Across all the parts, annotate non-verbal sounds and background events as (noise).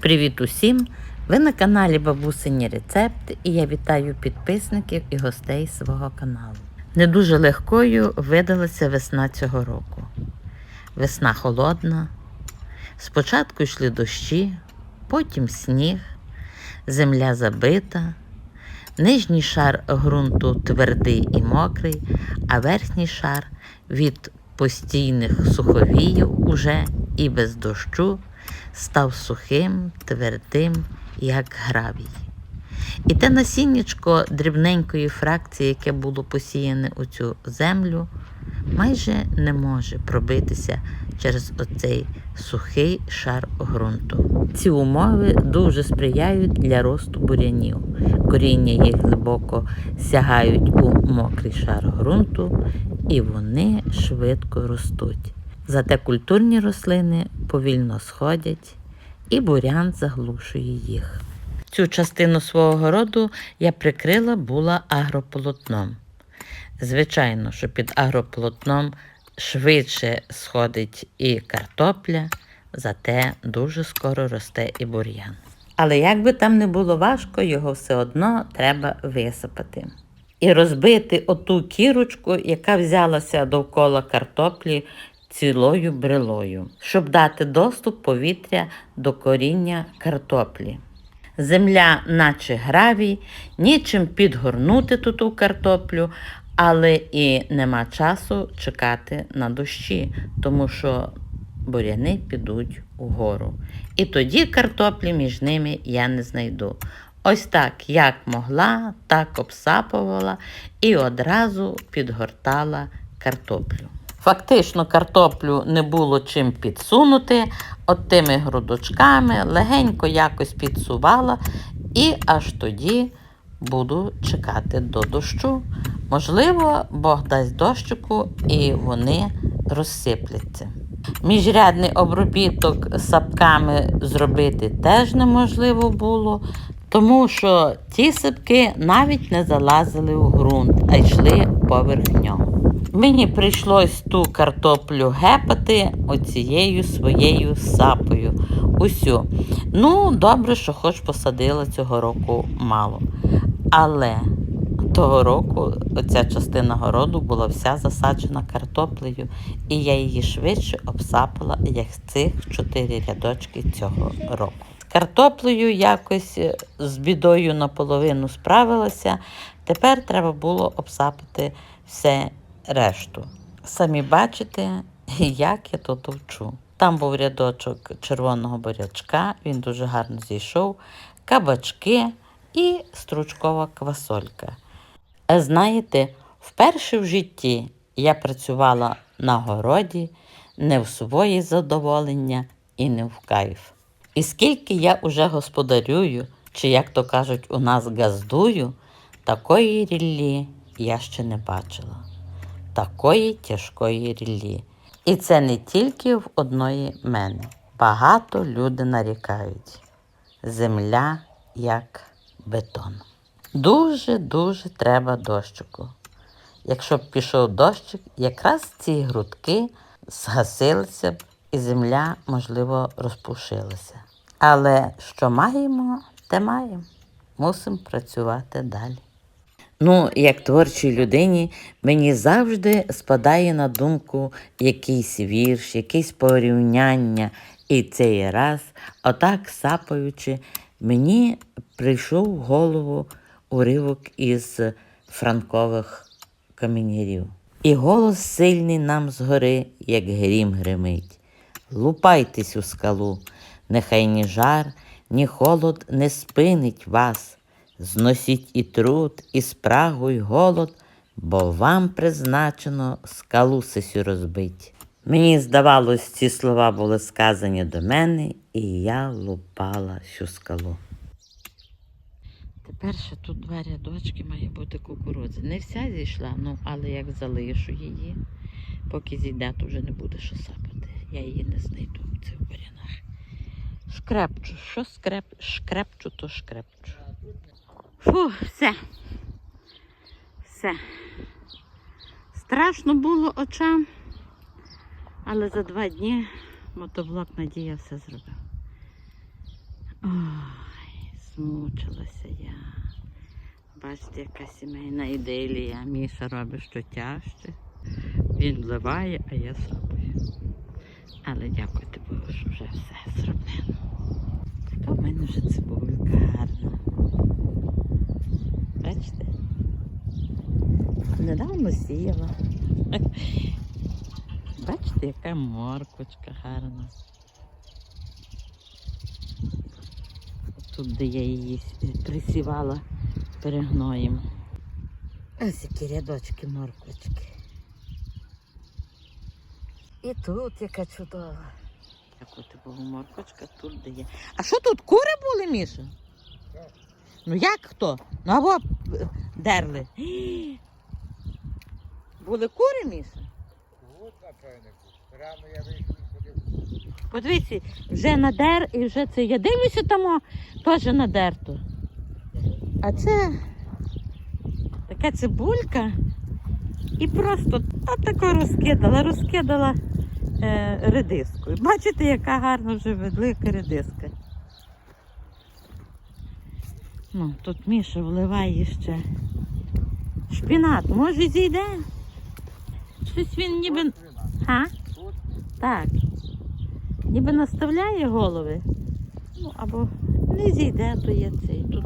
Привіт усім! Ви на каналі Бабусині Рецепти і я вітаю підписників і гостей свого каналу. Не дуже легкою видалася весна цього року. Весна холодна. Спочатку йшли дощі, потім сніг, земля забита, нижній шар ґрунту твердий і мокрий, а верхній шар від постійних суховіїв уже і без дощу став сухим, твердим, як гравій. І те насіннячко дрібненької фракції, яке було посіяне у цю землю, майже не може пробитися через оцей сухий шар ґрунту. Ці умови дуже сприяють для росту бурянів. Коріння їх глибоко сягають у мокрий шар ґрунту, і вони швидко ростуть. Зате культурні рослини повільно сходять, і бурян заглушує їх. Цю частину свого городу я прикрила була агрополотном. Звичайно, що під агрополотном швидше сходить і картопля, зате дуже скоро росте і бур'ян. Але як би там не було важко, його все одно треба висипати. І розбити оту кірочку, яка взялася довкола картоплі цілою брелою, щоб дати доступ повітря до коріння картоплі. Земля, наче гравій, нічим підгорнути тут ту картоплю, але і нема часу чекати на дощі, тому що буряни підуть угору. І тоді картоплі між ними я не знайду. Ось так, як могла, так обсапувала і одразу підгортала картоплю. Фактично картоплю не було чим підсунути, от тими грудочками легенько якось підсувала, і аж тоді буду чекати до дощу. Можливо, Бог дасть дощику і вони розсипляться. Міжрядний обробіток сапками зробити теж неможливо було, тому що ті сапки навіть не залазили в ґрунт, а йшли поверх нього. Мені прийшлось ту картоплю гепати оцією своєю сапою. Усю. Ну, добре, що хоч посадила цього року мало. Але того року ця частина городу була вся засаджена картоплею, і я її швидше обсапала, як цих чотири рядочки цього року. З картоплею якось е, з бідою наполовину справилася. Тепер треба було обсапати все решту. Самі бачите, як я тут вчу. Там був рядочок червоного бурячка, він дуже гарно зійшов, кабачки і стручкова квасолька. Знаєте, вперше в житті я працювала на городі не в своє задоволення і не в кайф. І скільки я уже господарюю, чи як то кажуть, у нас газдую, такої ріллі я ще не бачила такої тяжкої ріллі. І це не тільки в одної мене. Багато люди нарікають. Земля як бетон. Дуже-дуже треба дощику. Якщо б пішов дощик, якраз ці грудки згасилися б і земля, можливо, розпушилася. Але що маємо, те маємо. Мусимо працювати далі. Ну, як творчій людині, мені завжди спадає на думку якийсь вірш, якесь порівняння. І цей раз, отак сапаючи, мені прийшов в голову уривок із франкових каменярів. І голос сильний нам згори, як грім гримить. Лупайтесь у скалу, нехай ні жар, ні холод не спинить вас. Зносіть і труд, і спрагу, й голод, бо вам призначено скалу сисю розбить. Мені здавалось, ці слова були сказані до мене, і я лупала цю скалу. Тепер ще тут два рядочки має бути кукурудзи. Не вся зійшла, ну але як залишу її, поки зійде, то вже не буде що сапати. Я її не знайду в цих бурянах. Шкрепчу, що скреп... шкрепчу, то шкрепчу. Фу, все. Все. Страшно було очам, але за два дні мотоблок Надія все зробив. Ой, змучилася я. Бачите, яка сімейна ідилія. Міша робить що тяжче. Він вливає, а я сапаю. Але дякувати Богу, що вже все зроблено. Така в мене вже цибулька гарна. Бачите? Недавно сіяла. (laughs) Бачите, яка морквочка гарна. Тут, де я її присівала перегноєм. Ось які рядочки морквочки. І тут яка чудова. Дякувати Богу, морквочка тут де є. А що тут кури були, Міша? Ну як хто? Ну або е, дерли. Були кури, Міша? От, напевне, рано я вийшов і ходив. Подивіться, вже надер і вже це. Я дивлюся там, теж надерто. А це така цибулька. І просто отако розкидала, розкидала е, редискою. Бачите, яка гарна вже велика редиска. Ну, тут Міша вливає ще шпінат. Може зійде? Щось він ніби. А? Так. Ніби наставляє голови. Ну, або не зійде, то є цей. Тут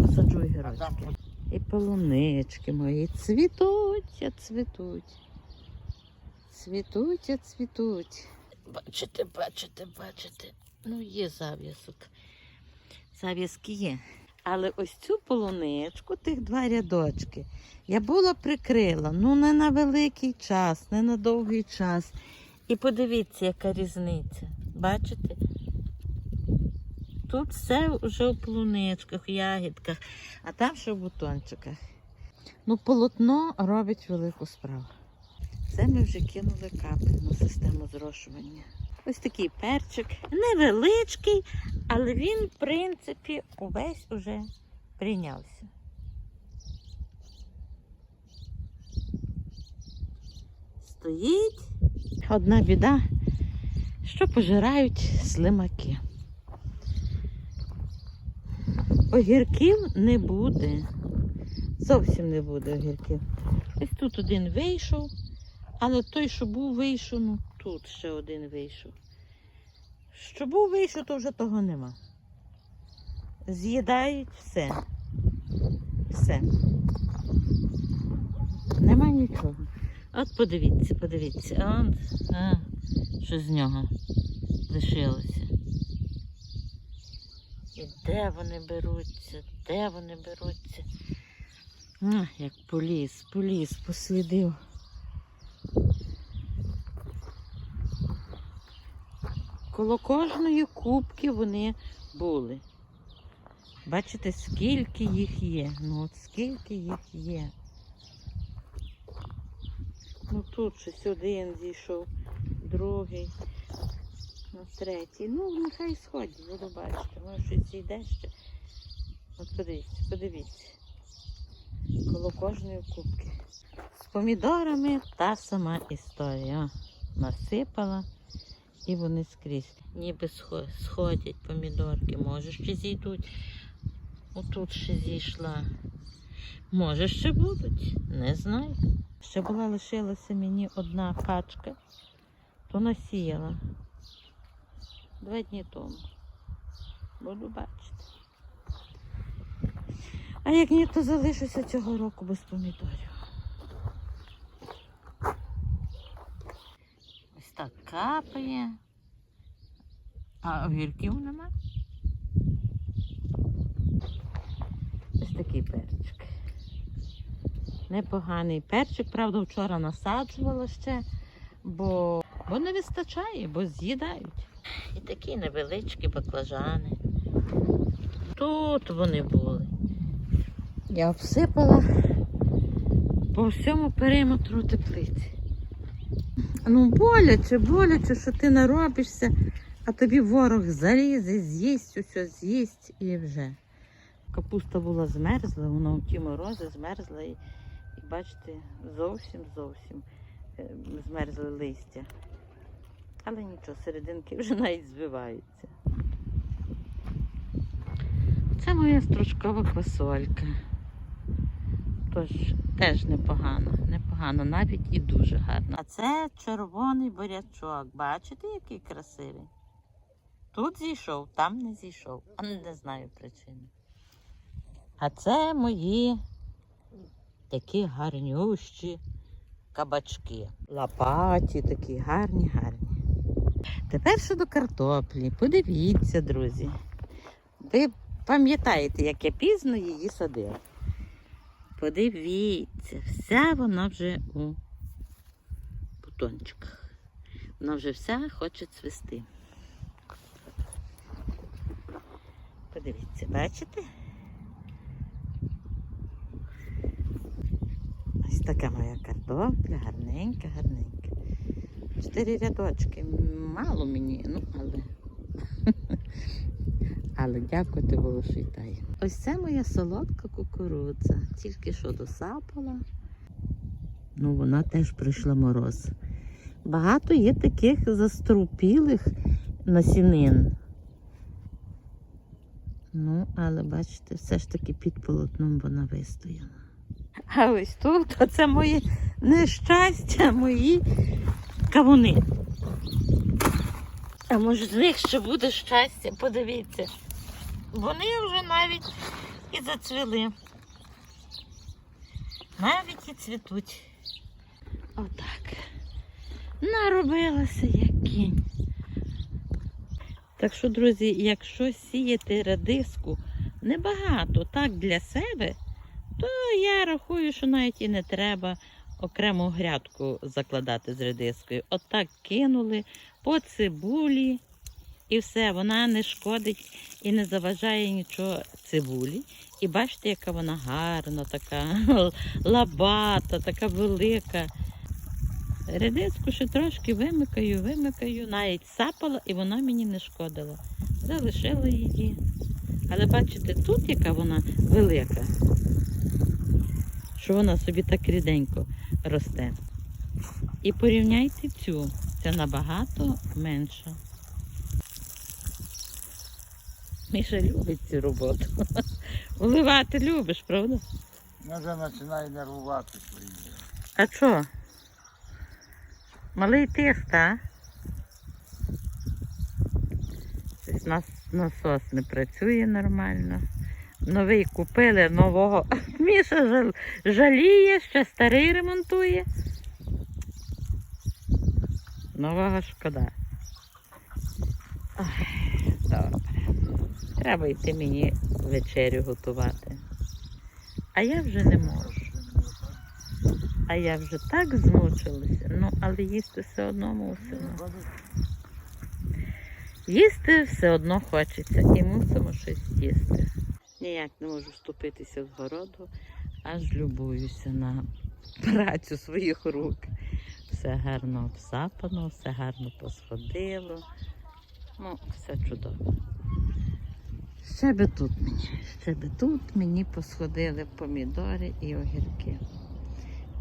посаджу А гірочки. І полунички мої цвітуть, а цвітуть. Цвітуть, а цвітуть. Бачите, бачите, бачите. Ну, є зав'язок. Зав'язки є. Але ось цю полуничку, тих два рядочки, я була прикрила, ну не на великий час, не на довгий час. І подивіться, яка різниця. Бачите? Тут все вже у полуничках, ягідках, а там ще в бутончиках. Ну, полотно робить велику справу. Це ми вже кинули капельну систему зрошування. Ось такий перчик, невеличкий, але він, в принципі, увесь уже прийнявся. Стоїть одна біда, що пожирають слимаки. Огірків не буде. Зовсім не буде огірків. Ось тут один вийшов, але той, що був вийшов, ну тут ще один вийшов. Що був вийшов, то вже того нема. З'їдають все. Все. Нема нічого. От подивіться, подивіться. От, а, що з нього лишилося. І де вони беруться, де вони беруться. А, як поліз, поліз, послідив. Коло кожної кубки вони були. Бачите, скільки їх є. Ну от скільки їх є. Ну тут щось один зійшов, другий, ну третій. Ну, нехай сходять, буду бачити. Може щось зійде ще. От подивіться, подивіться. Коло кожної кубки. З помідорами та сама історія. Насипала і вони скрізь. Ніби сходять помідорки, може ще зійдуть. Отут ще зійшла. Може ще будуть, не знаю. Ще була лишилася мені одна пачка, то насіяла. Два дні тому. Буду бачити. А як ні, то залишуся цього року без помідорів. Ось так капає. А огірків нема. Ось такий перчик. Непоганий перчик, правда, вчора насаджувала ще, бо, бо не вистачає, бо з'їдають. І такі невеличкі баклажани. Тут вони були. Я обсипала по всьому периметру теплиці. Ну, боляче, боляче, що ти наробишся, а тобі ворог залізе, з'їсть усе, з'їсть і вже. Капуста була змерзла, вона у ті морози змерзла і, і бачите, зовсім зовсім е, змерзли листя. Але нічого, серединки вже навіть звиваються. Це моя стручкова квасолька. Тож теж непогано, непогано, навіть і дуже гарно. А це червоний бурячок. Бачите, який красивий? Тут зійшов, там не зійшов. А не знаю причини. А це мої такі гарнющі кабачки. Лопаті такі гарні, гарні. Тепер щодо картоплі. Подивіться, друзі. Ви пам'ятаєте, як я пізно її садила. Подивіться, вся вона вже у бутончиках. Вона вже вся хоче цвісти. Подивіться, бачите? Ось така моя картопля, гарненька, гарненька. Чотири рядочки. Мало мені, ну але. (laughs) Але дякувати Богу, що й та є. Ось це моя солодка кукурудза. Тільки що досапала. Ну, вона теж прийшла мороз. Багато є таких заструпілих насінин. Ну, але бачите, все ж таки під полотном вона вистояла. А ось тут (laughs) оце моє нещастя, мої кавуни. А може з них ще буде щастя, подивіться. Вони вже навіть і зацвіли. Навіть і цвітуть. Отак. Наробилася як кінь. Так що, друзі, якщо сіяти радиску небагато так для себе, то я рахую, що навіть і не треба окрему грядку закладати з редискою. Отак кинули по цибулі і все, вона не шкодить і не заважає нічого цибулі. І бачите, яка вона гарна, така (laughs) лабата, така велика. Редиску ще трошки вимикаю, вимикаю, навіть сапала, і вона мені не шкодила. Залишила її. Але бачите, тут яка вона велика, що вона собі так ріденько росте. І порівняйте цю, це набагато менша. Міша любить цю роботу. (laughs) Вливати любиш, правда? Я вже починаю нервувати свої. А що? Малий тиск, а? Щось нас насос не працює нормально. Новий купили, нового. (laughs) Міша жал... жаліє, ще старий ремонтує. Нового шкода. Ой, добре. Треба йти мені вечерю готувати. А я вже не можу. А я вже так змучилася. Ну, але їсти все одно мусимо. Їсти все одно хочеться і мусимо щось їсти. Ніяк не можу вступитися з городу, аж любуюся на працю своїх рук. Все гарно обсапано, все гарно посходило. Ну, все чудово. Ще би тут мені, ще би тут мені посходили помідори і огірки.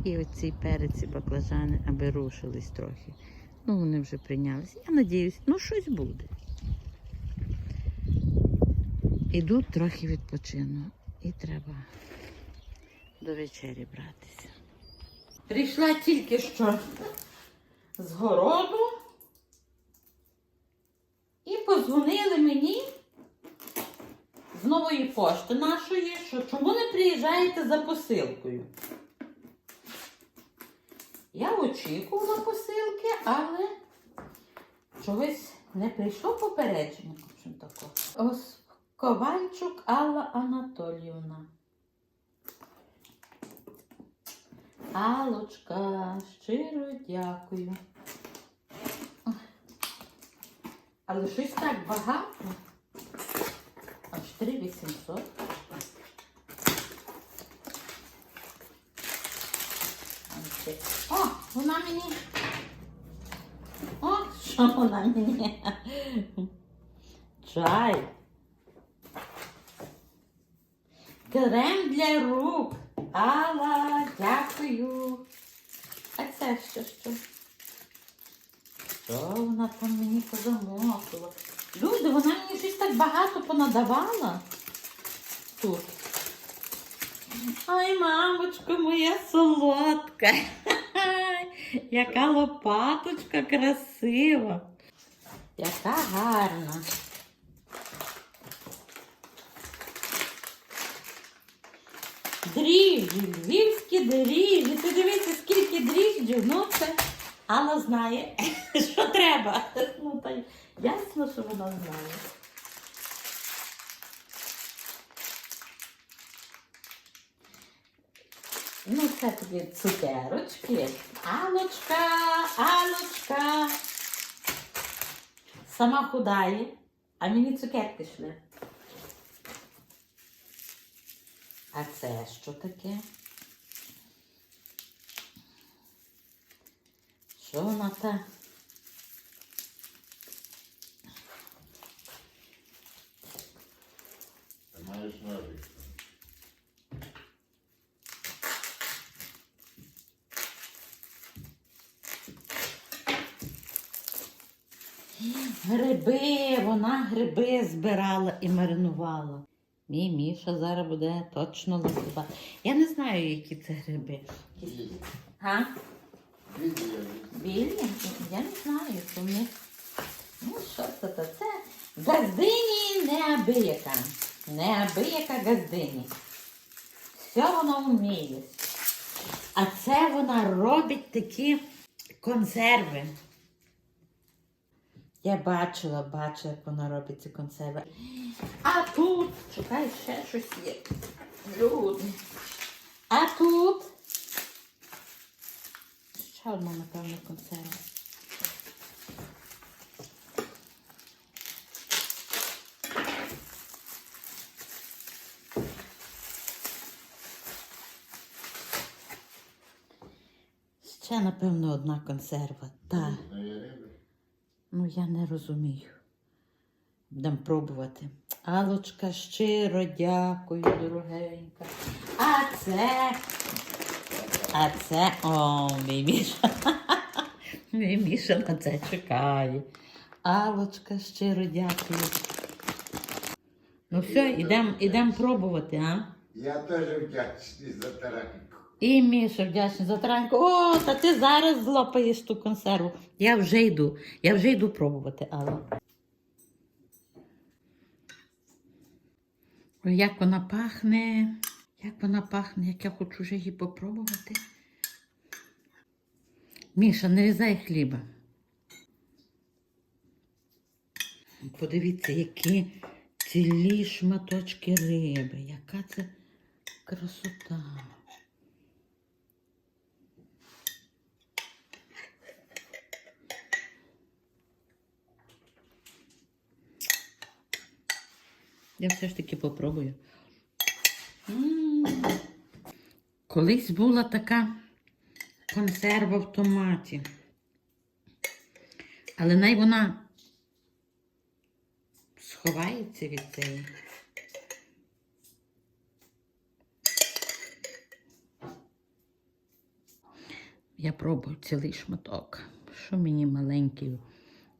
І оці переці баклажани, аби рушились трохи. Ну, вони вже прийнялися. Я надіюсь, ну щось буде. Іду трохи відпочину. І треба до вечері братися. Прийшла тільки що з городу і подзвонили мені нової пошти нашої, що чому не приїжджаєте за посилкою? Я очікувала посилки, але чогось не прийшло попередження. Ось Ковальчук Алла Анатоліївна. Алочка, щиро дякую. Але щось так багато. Аж 3800. О, вона мені. О, що вона мені? Чай. Крем для рук. Алла, дякую. А це що що? Що вона там мені позамотила? Люди, вона мені щось так багато понадавала. тут. Ай, мамочко, моя солодка. (laughs) Яка лопаточка красива. Яка гарна. Дріжджі, львівські дріжджі. Ти дивися, скільки дріжджів. Ну, це Анна знає, (laughs) що треба. Ну, та ясно, що вона знає. Ну, це тобі цукерочки. Алочка, Алочка. Сама худає, а мені цукерки йшли. А це що таке? Що вона та? Ти маєш ножик. Гриби, вона гриби збирала і маринувала. Мій Міша зараз буде точно лазувати. Я не знаю, які це гриби. Білі. Га? Білі я Білі? Я не знаю, що в. Ну, що це то? Це газдині неабияка. Неабияка газдині. Все вона вміє. А це вона робить такі консерви. Я бачила, бачила, як вона робить ці консерви. А тут, чекай, ще щось є. Люди. А тут. Ще одна, напевно, консерва. Ще, напевно, одна консерва. Так. Ну. Ну, я не розумію. Будемо пробувати. Алочка, щиро дякую, дорогенька. А це. А це. О, мій Міша. (laughs) Мій Міша на це чекає. Алочка, щиро дякую. Ну все, ідемо ідем пробувати, а? Я теж вдячний за тараньку. І Міша вдячний за тараньку. О, та ти зараз злопаєш ту консерву. Я вже йду. Я вже йду пробувати, Алла. Як вона пахне. Як вона пахне, як я хочу вже її попробувати. Міша, не різай хліба. Подивіться, які цілі шматочки риби. Яка це красота. Я все ж таки попробую. М. Колись була така консерва в томаті. Але най вона сховається від цієї. Я пробую цілий шматок. Що мені маленький,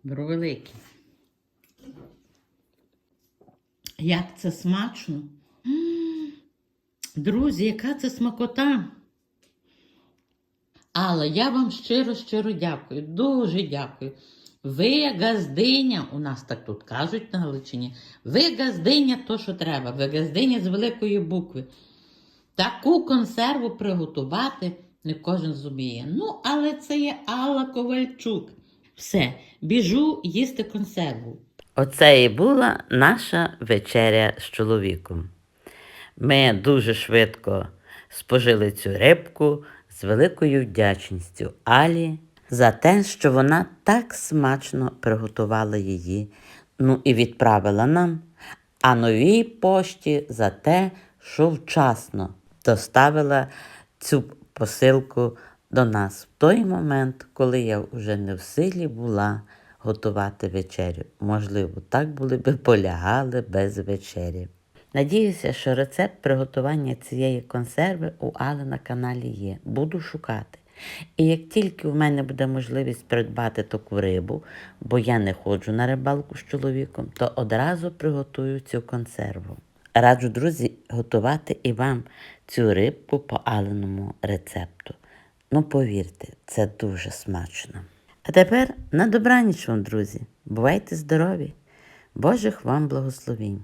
великий. Як це смачно. Друзі, яка це смакота. Але я вам щиро, щиро дякую. Дуже дякую. Ви газдиня, у нас так тут кажуть на Галичині, ви газдиня то, що треба, ви газдиня з великої букви. Таку консерву приготувати не кожен зуміє. Ну, але це є Алла Ковальчук. Все, біжу їсти консерву. Оце і була наша вечеря з чоловіком. Ми дуже швидко спожили цю рибку з великою вдячністю Алі за те, що вона так смачно приготувала її, ну і відправила нам, а новій пошті за те, що вчасно доставила цю посилку до нас в той момент, коли я вже не в силі була готувати вечерю. Можливо, так були би полягали без вечері. Надіюся, що рецепт приготування цієї консерви у Али на каналі є. Буду шукати. І як тільки в мене буде можливість придбати таку рибу, бо я не ходжу на рибалку з чоловіком, то одразу приготую цю консерву. Раджу, друзі, готувати і вам цю рибку по аленому рецепту. Ну, повірте, це дуже смачно. А тепер на добраніч вам, друзі. Бувайте здорові! Божих вам благословінь